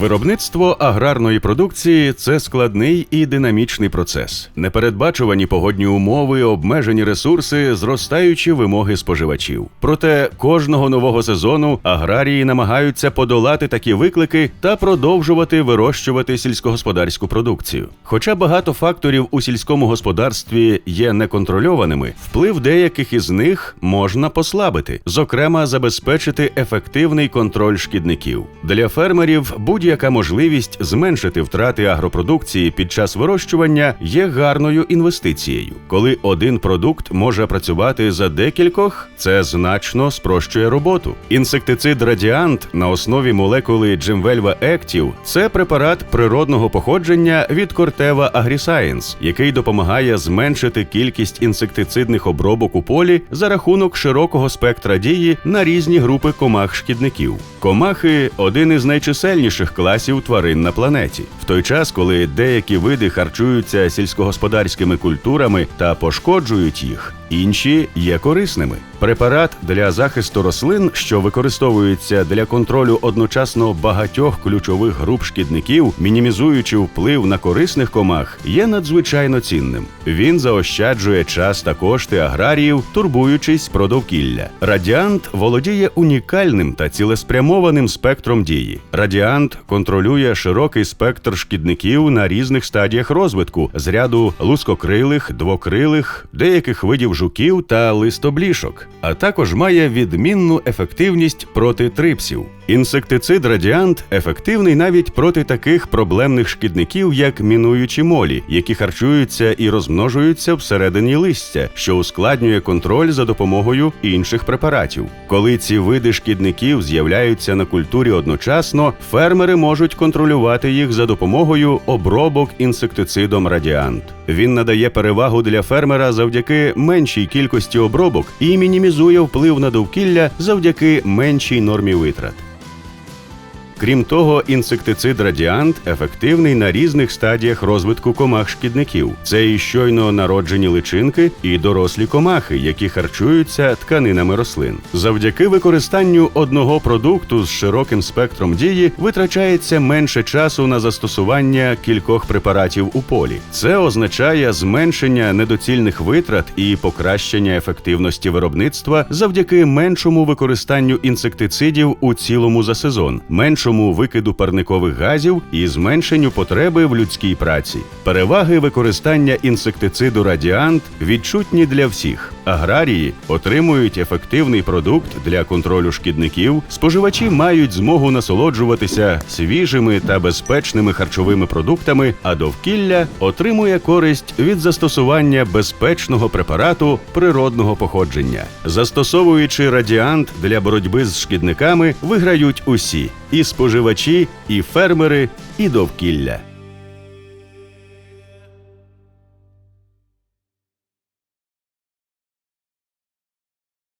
Виробництво аграрної продукції це складний і динамічний процес. Непередбачувані погодні умови, обмежені ресурси, зростаючі вимоги споживачів. Проте кожного нового сезону аграрії намагаються подолати такі виклики та продовжувати вирощувати сільськогосподарську продукцію. Хоча багато факторів у сільському господарстві є неконтрольованими, вплив деяких із них можна послабити, зокрема, забезпечити ефективний контроль шкідників. Для фермерів будь-яка можливість зменшити втрати агропродукції під час вирощування є гарною інвестицією. Коли один продукт може працювати за декількох, це значно спрощує роботу. Інсектицид Радіант на основі молекули Джимвельва Ектів це препарат природного походження від Кортева Агрісаєнс, який допомагає зменшити кількість інсектицидних обробок у полі за рахунок широкого спектра дії на різні групи комах шкідників. Комахи один із найчисельніших класів тварин на планеті. В той час, коли деякі види харчуються сільськогосподарськими культурами та пошкоджують їх, інші є корисними. Препарат для захисту рослин, що використовується для контролю одночасно багатьох ключових груп шкідників, мінімізуючи вплив на корисних комах, є надзвичайно цінним. Він заощаджує час та кошти аграріїв, турбуючись про довкілля. Радіант володіє унікальним та цілеспрямованим спектром дії. Радіант контролює широкий спектр шкідників на різних стадіях розвитку з ряду лускокрилих, двокрилих, деяких видів жуків та листоблішок, а також має відмінну ефективність проти трипсів. Інсектицид Радіант ефективний навіть проти таких проблемних шкідників, як мінуючі молі, які харчуються і розмножуються всередині листя, що ускладнює контроль за допомогою інших препаратів. Коли ці види шкідників з'являються на культурі одночасно, фермери можуть контролювати їх за допомогою обробок інсектицидом Радіант. Він надає перевагу для фермера завдяки меншій кількості обробок і мінімізує вплив на довкілля завдяки меншій нормі витрат. Крім того, інсектицид Радіант ефективний на різних стадіях розвитку комах шкідників. Це і щойно народжені личинки, і дорослі комахи, які харчуються тканинами рослин. Завдяки використанню одного продукту з широким спектром дії витрачається менше часу на застосування кількох препаратів у полі. Це означає зменшення недоцільних витрат і покращення ефективності виробництва завдяки меншому використанню інсектицидів у цілому за сезон, меншому викиду парникових газів і зменшенню потреби в людській праці. Переваги використання інсектициду Радіант відчутні для всіх. Аграрії отримують ефективний продукт для контролю шкідників, споживачі мають змогу насолоджуватися свіжими та безпечними харчовими продуктами, а довкілля отримує користь від застосування безпечного препарату природного походження. Застосовуючи радіант для боротьби з шкідниками, виграють усі і споживачі, і фермери, і довкілля.